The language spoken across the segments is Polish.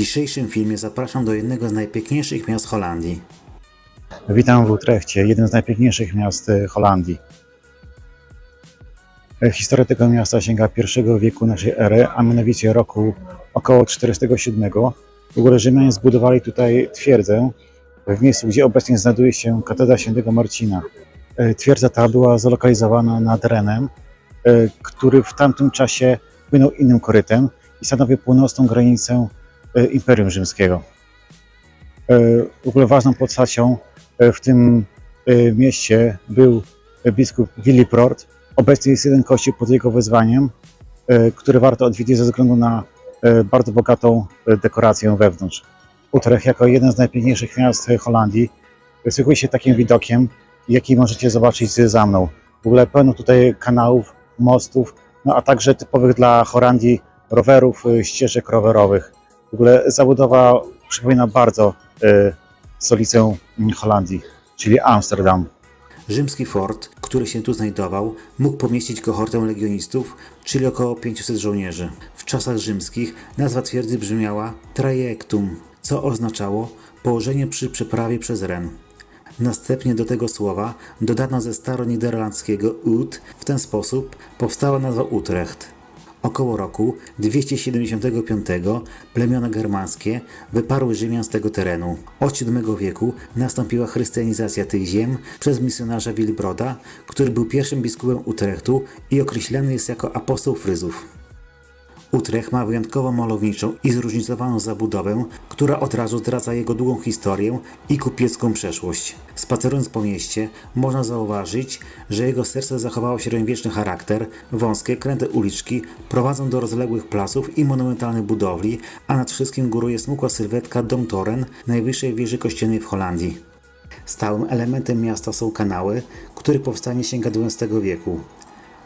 dzisiejszym filmie zapraszam do jednego z najpiękniejszych miast Holandii. Witam w Utrechcie, jednym z najpiękniejszych miast e, Holandii. E, Historia tego miasta sięga I wieku naszej ery, a mianowicie roku około 407. W ogóle Rzymianie zbudowali tutaj twierdzę w miejscu, gdzie obecnie znajduje się katedra świętego Marcina. E, Twierdza ta była zlokalizowana nad Renem, e, który w tamtym czasie płynął innym korytem i stanowił północną granicę Imperium Rzymskiego. E, W ogóle ważną postacią e, w tym e, mieście był biskup Willibrord. Obecnie jest jeden kościół pod jego wezwaniem, e, który warto odwiedzić ze względu na e, bardzo bogatą e, dekorację wewnątrz. Utrecht jako jeden z najpiękniejszych miast e, Holandii wysługuje się takim widokiem, jaki możecie zobaczyć za mną. W ogóle pełno tutaj kanałów, mostów, no a także typowych dla Holandii rowerów, e, ścieżek rowerowych. W ogóle zabudowa przypomina bardzo e, stolicę Holandii, czyli Amsterdam. Rzymski fort, który się tu znajdował, mógł pomieścić kohortę legionistów, czyli około 500 żołnierzy. W czasach rzymskich nazwa twierdzy brzmiała trajectum, co oznaczało położenie przy przeprawie przez Ren. Następnie do tego słowa dodano ze staroniderlandzkiego ut, w ten sposób powstała nazwa Utrecht. Około roku 275 plemiona germańskie wyparły Rzymian z tego terenu. Od VII wieku nastąpiła chrystianizacja tych ziem przez misjonarza Wilbroda, który był pierwszym biskupem Utrechtu i określany jest jako apostoł Fryzów. Utrecht ma wyjątkowo malowniczą i zróżnicowaną zabudowę, która od razu zdradza jego długą historię i kupiecką przeszłość. Spacerując po mieście, można zauważyć, że jego serce zachowało średniowieczny charakter, wąskie, kręte uliczki prowadzą do rozległych placów i monumentalnych budowli, a nad wszystkim góruje smukła sylwetka Domtoren, najwyższej wieży kościelnej w Holandii. Stałym elementem miasta są kanały, których powstanie sięga XII wieku.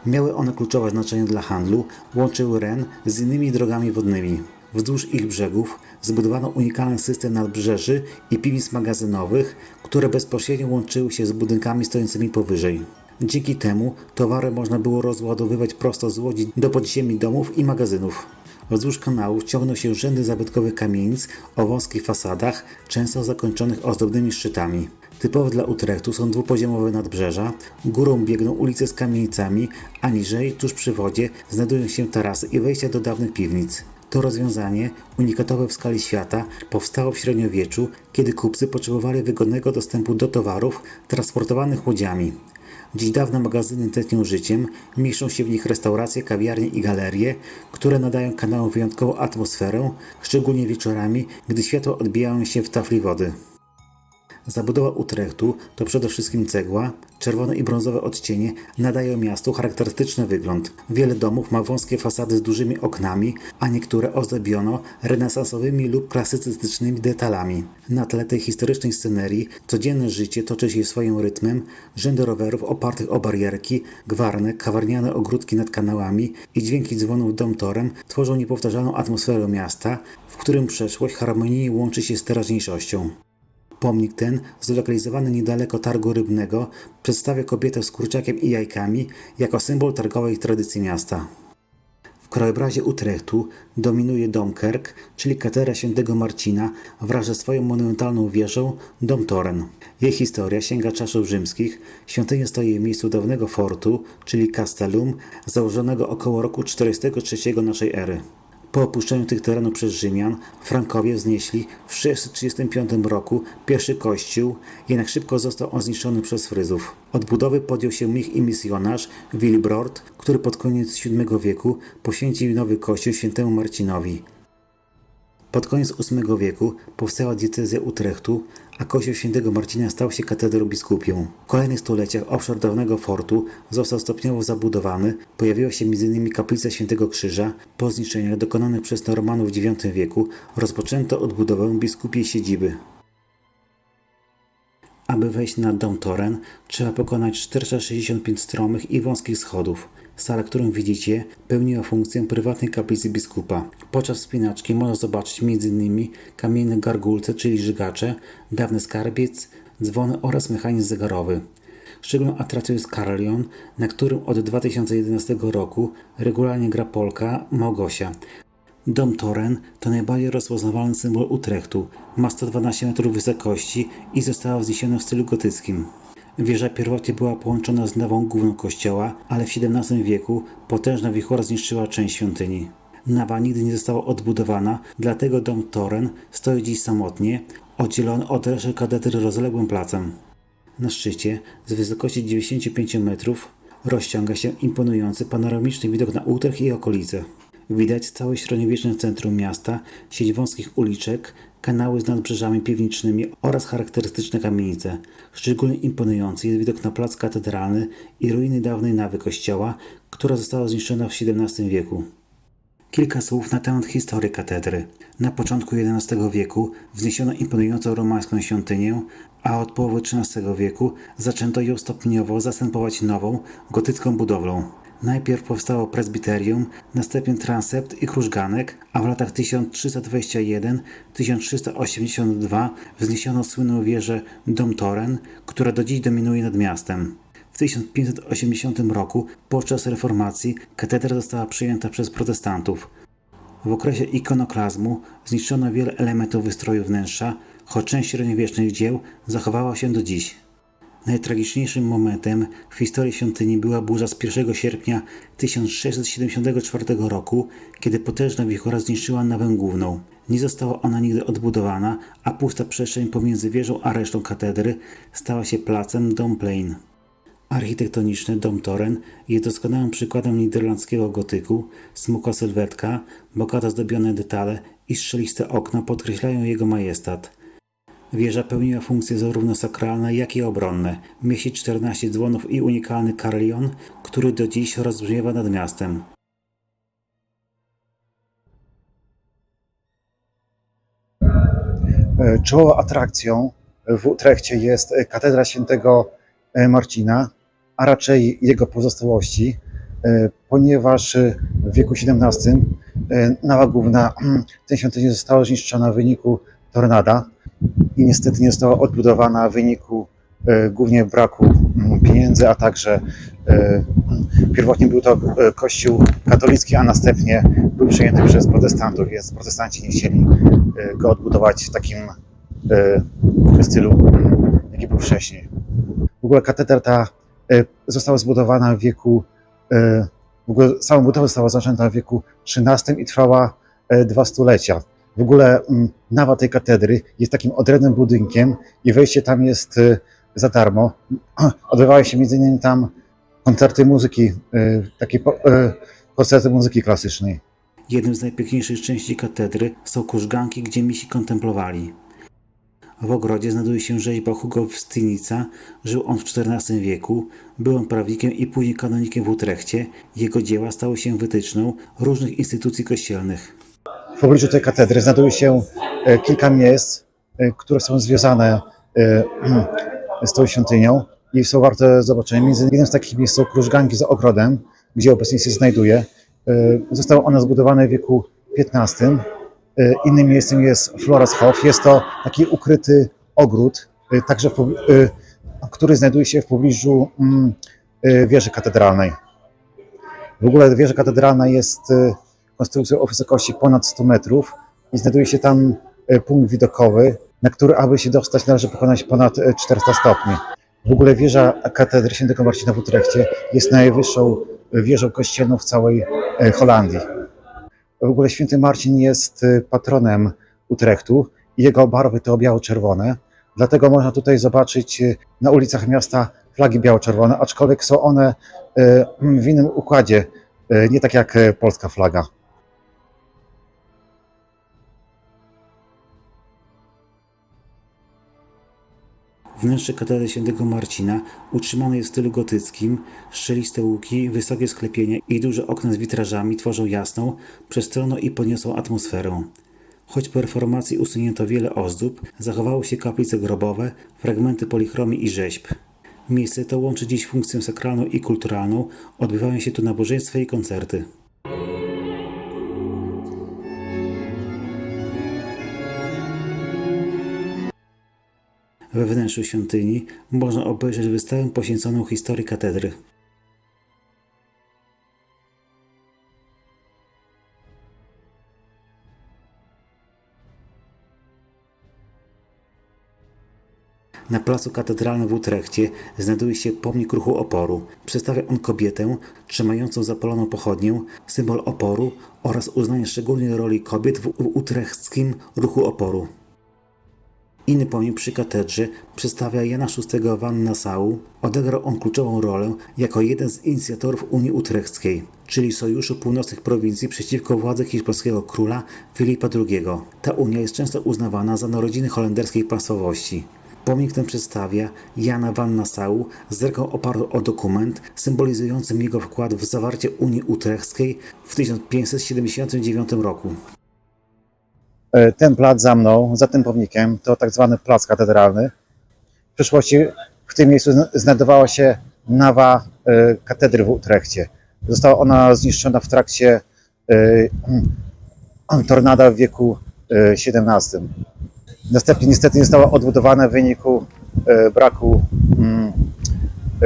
Miały one kluczowe znaczenie dla handlu, łączyły Ren z innymi drogami wodnymi. Wzdłuż ich brzegów zbudowano unikalny system nadbrzeży i piwnic magazynowych, które bezpośrednio łączyły się z budynkami stojącymi powyżej. Dzięki temu towary można było rozładowywać prosto z łodzi do podziemi domów i magazynów. Wzdłuż kanałów ciągną się rzędy zabytkowych kamienic o wąskich fasadach, często zakończonych ozdobnymi szczytami. Typowe dla Utrechtu są dwupoziomowe nadbrzeża, górą biegną ulice z kamienicami, a niżej, tuż przy wodzie, znajdują się tarasy i wejścia do dawnych piwnic. To rozwiązanie, unikatowe w skali świata, powstało w średniowieczu, kiedy kupcy potrzebowali wygodnego dostępu do towarów transportowanych łodziami. Dziś dawne magazyny tętnią życiem, mieszczą się w nich restauracje, kawiarnie i galerie, które nadają kanałom wyjątkową atmosferę, szczególnie wieczorami, gdy światła odbijają się w tafli wody. Zabudowa Utrechtu to przede wszystkim cegła, czerwone i brązowe odcienie nadają miastu charakterystyczny wygląd. Wiele domów ma wąskie fasady z dużymi oknami, a niektóre ozdobiono renesansowymi lub klasycystycznymi detalami. Na tle tej historycznej scenerii codzienne życie toczy się swoim rytmem, rzędy rowerów opartych o barierki, gwarne, kawarniane ogródki nad kanałami i dźwięki dzwonów domtorem tworzą niepowtarzalną atmosferę miasta, w którym przeszłość harmonijnie łączy się z teraźniejszością. Pomnik ten, zlokalizowany niedaleko targu rybnego, przedstawia kobietę z kurczakiem i jajkami jako symbol targowej tradycji miasta. W krajobrazie Utrechtu dominuje Domkerk, czyli katedra świętego Marcina wraz ze swoją monumentalną wieżą Domtoren. Jej historia sięga czasów rzymskich. Świątynia stoi w miejscu dawnego fortu, czyli Castellum, założonego około roku 43 naszej ery. Po opuszczeniu tych terenów przez Rzymian, Frankowie wznieśli w 635 roku pierwszy kościół, jednak szybko został on zniszczony przez Fryzów. Od budowy podjął się mnich i misjonarz Willibrord, który pod koniec VII wieku poświęcił nowy kościół świętemu Marcinowi. Pod koniec VIII wieku powstała diecezja Utrechtu, a kościół świętego Marcina stał się katedrą biskupią. W kolejnych stuleciach obszar dawnego fortu został stopniowo zabudowany, pojawiła się m.in. kaplica świętego Krzyża. Po zniszczeniach dokonanych przez Normanów w IX wieku rozpoczęto odbudowę biskupiej siedziby. Aby wejść na dom Toren, trzeba pokonać 465 stromych i wąskich schodów. Sala, którą widzicie, pełniła funkcję prywatnej kaplicy biskupa. Podczas wspinaczki można zobaczyć m.in. kamienne gargulce, czyli żygacze, dawny skarbiec, dzwony oraz mechanizm zegarowy. Szczególną atrakcją jest Carillon, na którym od 2011 roku regularnie gra Polka Małgosia. Dom Toren to najbardziej rozpoznawalny symbol Utrechtu. Ma 112 metrów wysokości i została wzniesiona w stylu gotyckim. Wieża pierwotnie była połączona z nową główną kościoła, ale w XVII wieku potężna wichura zniszczyła część świątyni. Nawa nigdy nie została odbudowana, dlatego dom Toren stoi dziś samotnie, oddzielony od reszty katedry rozległym placem. Na szczycie, z wysokości 95 metrów, rozciąga się imponujący panoramiczny widok na Utrecht i okolice. Widać całe średniowieczne centrum miasta, sieć wąskich uliczek, kanały z nadbrzeżami piwnicznymi oraz charakterystyczne kamienice. Szczególnie imponujący jest widok na plac katedralny i ruiny dawnej nawy kościoła, która została zniszczona w XVII wieku. Kilka słów na temat historii katedry. Na początku XI wieku wzniesiono imponującą romańską świątynię, a od połowy XIII wieku zaczęto ją stopniowo zastępować nową, gotycką budowlą. Najpierw powstało prezbiterium, następnie transept i krużganek, a w latach 1321-1382 wzniesiono słynną wieżę Dom Toren, która do dziś dominuje nad miastem. W 1580 roku, podczas reformacji, katedra została przejęta przez protestantów. W okresie ikonoklazmu zniszczono wiele elementów wystroju wnętrza, choć część średniowiecznych dzieł zachowała się do dziś. Najtragiczniejszym momentem w historii świątyni była burza z 1 sierpnia 1674 roku, kiedy potężna wichura zniszczyła nawę główną. Nie została ona nigdy odbudowana, a pusta przestrzeń pomiędzy wieżą a resztą katedry stała się placem Dom Plain. Architektoniczny Dom Toren jest doskonałym przykładem niderlandzkiego gotyku. Smukła sylwetka, bogato zdobione detale i strzeliste okna podkreślają jego majestat. Wieża pełniła funkcje zarówno sakralne, jak i obronne. Mieści 14 dzwonów i unikalny karlion, który do dziś rozbrzmiewa nad miastem. E, Czołową atrakcją w Utrechcie jest katedra świętego e, Marcina, a raczej jego pozostałości, e, ponieważ w wieku XVII nawa główna tej świątyni została zniszczona w wyniku tornada i niestety nie została odbudowana w wyniku e, głównie braku mm, pieniędzy, a także e, pierwotnie był to e, kościół katolicki, a następnie był przejęty przez protestantów, więc protestanci nie chcieli go odbudować w takim stylu, mm, jaki był wcześniej. W ogóle katedra ta została zbudowana w wieku, w ogóle cała budowa została zaczęta w wieku XIII i trwała dwa stulecia. W ogóle mm, nawa tej katedry jest takim odrębnym budynkiem i wejście tam jest e, za darmo. Odbywały się między innymi tam koncerty muzyki, e, takie e, koncerty muzyki klasycznej. Jednym z najpiękniejszych części katedry są kurzganki, gdzie misi kontemplowali. W ogrodzie znajduje się rzeźba Hugo Wstynica. Żył on w XIV wieku. Był on prawnikiem i później kanonikiem w Utrechcie. Jego dzieła stały się wytyczną różnych instytucji kościelnych. Pobliżu tej katedry znajduje się e, kilka miejsc, e, które są związane e, z tą świątynią i są warte zobaczenia. Między jednym z takich miejsc są krużganki za ogrodem, gdzie obecnie się znajduje. Zostały one zbudowane w wieku XV. Innym miejscem jest Floreshof. Jest to taki ukryty ogród, także w, który znajduje się w pobliżu mm, wieży katedralnej. W ogóle wieża katedralna jest konstrukcją o wysokości ponad 100 metrów i znajduje się tam e, punkt widokowy, na który, aby się dostać, należy pokonać ponad e, 400 stopni. W ogóle wieża katedry świętego Marcina w Utrechcie jest najwyższą wieżą kościelną w całej e, Holandii. W ogóle święty Marcin jest e, patronem Utrechtu i jego barwy to biało-czerwone. Dlatego można tutaj zobaczyć e, na ulicach miasta flagi biało-czerwone, aczkolwiek są one e, w innym układzie, e, nie tak jak e, polska flaga. Wnętrze katedry świętego Marcina utrzymane jest w stylu gotyckim. Szczeliste łuki, wysokie sklepienia i duże okna z witrażami tworzą jasną, przestronną i podniosłą atmosferę. Choć po reformacji usunięto wiele ozdób, zachowały się kaplice grobowe, fragmenty polichromii i rzeźb. Miejsce to łączy dziś funkcję sakralną i kulturalną, odbywają się tu nabożeństwa i koncerty. we wnętrzu świątyni można obejrzeć wystawę poświęconą historii katedry. Na placu katedralnym w Utrechcie znajduje się pomnik ruchu oporu. Przedstawia on kobietę trzymającą zapaloną pochodnię, symbol oporu oraz uznanie szczególnej roli kobiet w utrechtskim ruchu oporu. Inny pomnik przy katedrze przedstawia Jana VI van Nassau. Odegrał on kluczową rolę jako jeden z inicjatorów Unii Utrechckiej, czyli Sojuszu Północnych Prowincji przeciwko władzy hiszpańskiego króla Filipa II. Ta unia jest często uznawana za narodziny holenderskiej państwowości. Pomnik ten przedstawia Jana van Nassau z ręką opartą o dokument symbolizujący jego wkład w zawarcie Unii Utrechckiej w 1579 roku. E, Ten plac za mną, za tym pomnikiem, to tak zwany plac katedralny. W przeszłości w tym miejscu zna- znajdowała się nawa e, katedry w Utrechcie. Została ona zniszczona w trakcie e, mm, tornada w wieku XVII. Następnie niestety nie została odbudowana w wyniku braku mm,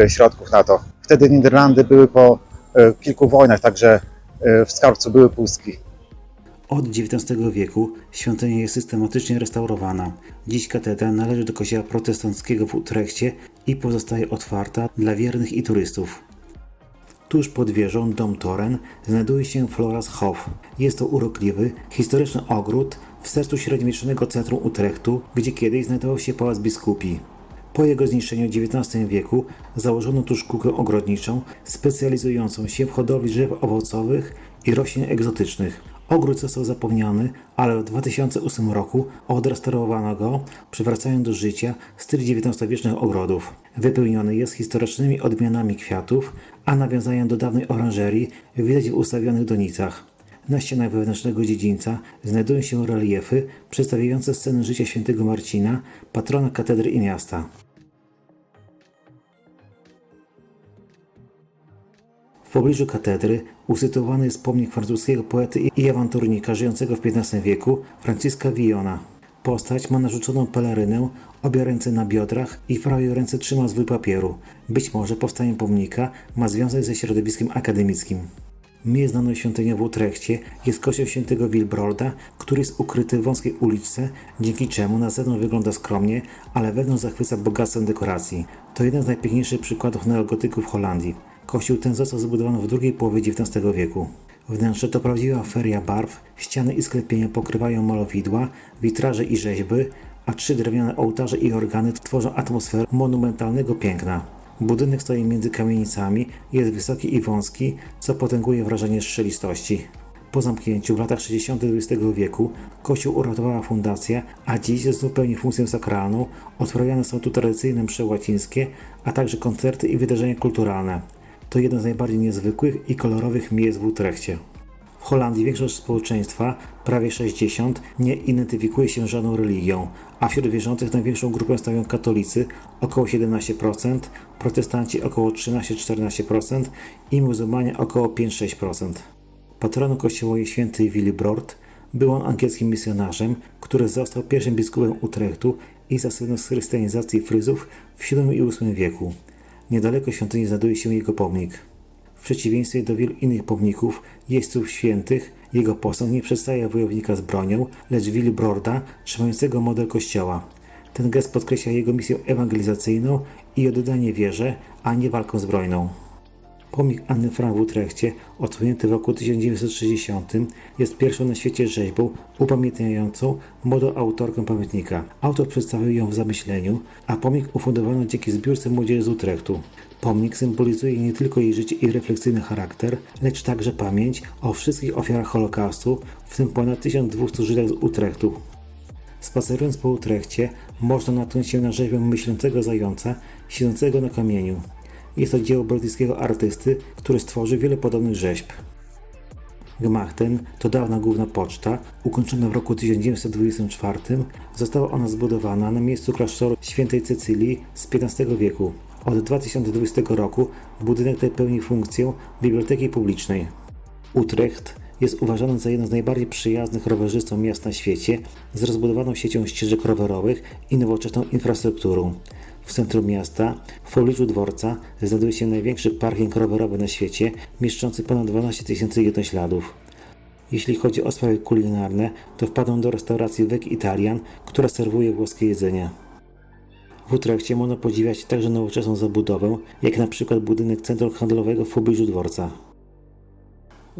środków na to. Wtedy Niderlandy były po kilku wojnach, także w skarbcu były pustki. Od XIX wieku świątynia jest systematycznie restaurowana. Dziś katedra należy do kościoła protestanckiego w Utrechcie i pozostaje otwarta dla wiernych i turystów. Tuż pod wieżą Dom Toren znajduje się Floras Hof. Jest to urokliwy, historyczny ogród w sercu średniowiecznego centrum Utrechtu, gdzie kiedyś znajdował się pałac biskupi. Po jego zniszczeniu w XIX wieku założono tu szkółkę ogrodniczą specjalizującą się w hodowli drzew owocowych i roślin egzotycznych. Ogród został zapomniany, ale w 2008 roku odrestaurowano go, przywracając do życia styl XIX-wiecznych ogrodów. Wypełniony jest historycznymi odmianami kwiatów, a nawiązania do dawnej oranżerii widać w ustawionych donicach. Na ścianach wewnętrznego dziedzińca znajdują się reliefy przedstawiające scenę życia świętego Marcina, patrona katedry i miasta. W pobliżu katedry usytuowany jest pomnik francuskiego poety i awanturnika żyjącego w XV wieku, Franciska Villona. Postać ma narzuconą pelerynę, obie ręce na biodrach i w prawej ręce trzyma zwój papieru. Być może powstanie pomnika ma związek ze środowiskiem akademickim. Mniej znaną świątynią w Utrechcie jest kościół świętego Wilbrolda, który jest ukryty w wąskiej uliczce, dzięki czemu na zewnątrz wygląda skromnie, ale wewnątrz zachwyca bogactwem dekoracji. To jeden z najpiękniejszych przykładów neogotyku w Holandii. Kościół ten został zbudowany w drugiej połowie XIX wieku. Wnętrze to prawdziwa feria barw, ściany i sklepienia pokrywają malowidła, witraże i rzeźby, a trzy drewniane ołtarze i organy tworzą atmosferę monumentalnego piękna. Budynek stoi między kamienicami, jest wysoki i wąski, co potęguje wrażenie strzelistości. Po zamknięciu w latach 60. XX wieku kościół uratowała fundacja, a dziś znów pełni funkcję sakralną. Odprawiane są tu tradycyjne msze łacińskie, a także koncerty i wydarzenia kulturalne. To jeden z najbardziej niezwykłych i kolorowych miejsc w Utrechcie. W Holandii większość społeczeństwa, prawie 60, nie identyfikuje się z żadną religią, a wśród wierzących największą grupę stanowią katolicy około 17%, protestanci około 13-14% i muzułmanie około 5-6%. Patronem kościoła jest święty Willibrord. Był on angielskim misjonarzem, który został pierwszym biskupem Utrechtu i zasygnął z chrystianizacji Fryzów w VII i VIII wieku. Niedaleko świątyni znajduje się jego pomnik. W przeciwieństwie do wielu innych pomników, jeźdźców świętych, jego posąg nie przedstawia wojownika z bronią, lecz Wilbrorda trzymającego model kościoła. Ten gest podkreśla jego misję ewangelizacyjną i oddanie wierze, a nie walką zbrojną. Pomnik Anny Frank w Utrechcie, odsłonięty w roku 1960, jest pierwszą na świecie rzeźbą upamiętniającą młodą autorkę pamiętnika. Autor przedstawił ją w zamyśleniu, a pomnik ufundowano dzięki zbiórce młodzieży z Utrechtu. Pomnik symbolizuje nie tylko jej życie i refleksyjny charakter, lecz także pamięć o wszystkich ofiarach Holokaustu, w tym ponad 1200 Żydach z Utrechtu. Spacerując po Utrechcie, można natknąć się na rzeźbę myślącego zająca, siedzącego na kamieniu. Jest to dzieło brytyjskiego artysty, który stworzył wiele podobnych rzeźb. Gmach ten to dawna główna poczta, ukończona w roku 1924. Została ona zbudowana na miejscu klasztoru świętej Cecylii z XV wieku. Od 2020 roku budynek ten pełni funkcję biblioteki publicznej. Utrecht jest uważany za jedno z najbardziej przyjaznych rowerzystom miast na świecie z rozbudowaną siecią ścieżek rowerowych i nowoczesną infrastrukturą. W centrum miasta, w pobliżu dworca, znajduje się największy parking rowerowy na świecie, mieszczący ponad 12 tysięcy jednośladów. Jeśli chodzi o sprawy kulinarne, to wpadłem do restauracji Vec Italian, która serwuje włoskie jedzenie. W Utrechcie można podziwiać także nowoczesną zabudowę, jak na przykład budynek centrum handlowego w pobliżu dworca.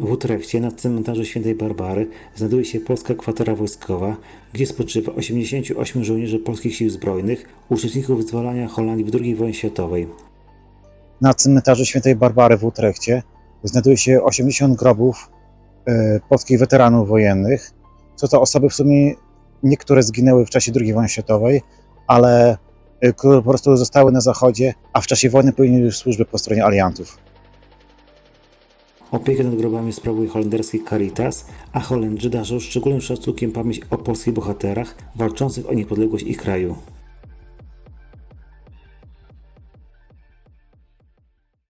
W Utrechcie na cmentarzu Świętej Barbary znajduje się polska kwatera wojskowa, gdzie spoczywa 88 żołnierzy polskich sił zbrojnych, uczestników wyzwalania Holandii w II wojnie światowej. Na cmentarzu Świętej Barbary w Utrechcie znajduje się 80 grobów e, polskich weteranów wojennych. Są to osoby w sumie, niektóre zginęły w czasie II wojny światowej, ale e, które po prostu zostały na zachodzie, a w czasie wojny pełniły już służbę po stronie aliantów. Opiekę nad grobami sprawuje holenderski Caritas, a Holendrzy darzą szczególnym szacunkiem pamięć o polskich bohaterach walczących o niepodległość ich kraju.